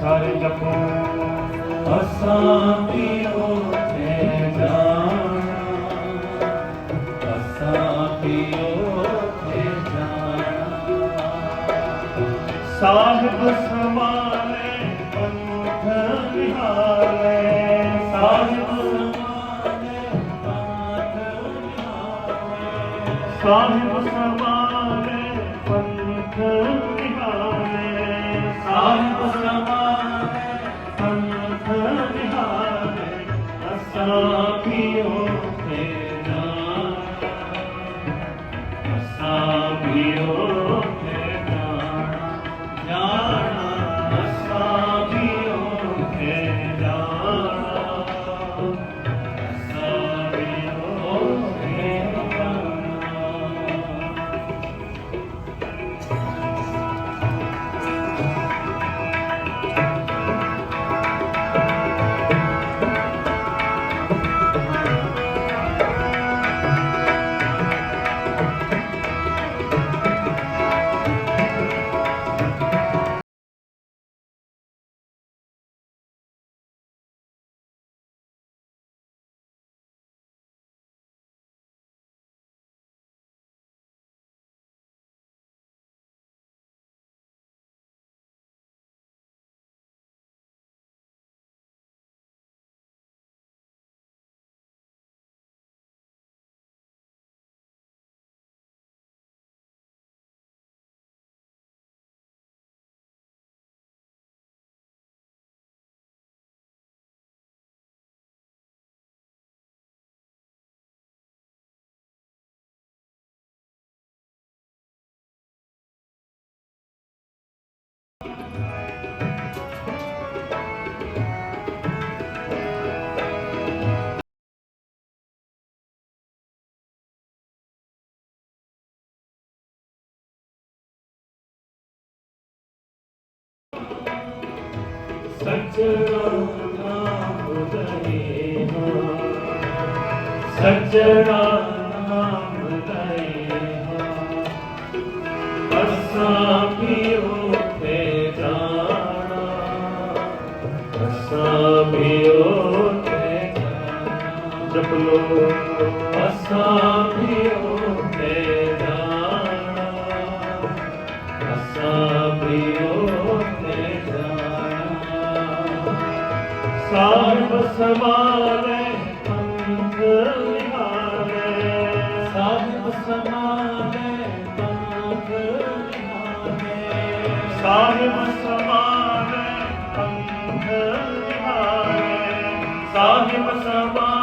ਸਾਰੇ ਜਪੋ ਅਸਾਂ ਪੀਓ ਤੇ ਜਾਣਾ ਅਸਾਂ ਪੀਓ ਤੇ ਜਾਣਾ ਸਾਹਿਬ ਸਮਾਂ ਸਾਹਿਬ ਸਮਾਲੇ ਪੰਥ ਸੱਚਾ ਨਾਮ ਉਦਰੇ ਹੋ ਸੱਚਾ ਨਾਮ ਉਦਰੇ ਹੋ ਅਸਾਂ ਵੀ ਉੱਥੇ ਜਾਣਾ। ਅਸਾਂ ਵੀ ਉੱਥੇ ਜਾਣਾ ਜਪ ਲੋ ਅਸਾਂ ਵੀ ਸਾਹਿਬ ਸਮਾਲੇ ਪੰਥ ਵਿਹਾਰੇ ਸਾਹਿਬ ਸਮਾਲੇ ਪੰਥ ਨਿਹਾਰੇ। ਸਾਹਿਬ ਸਮਾਲੇ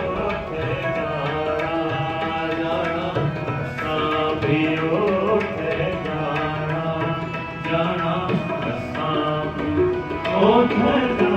Okay.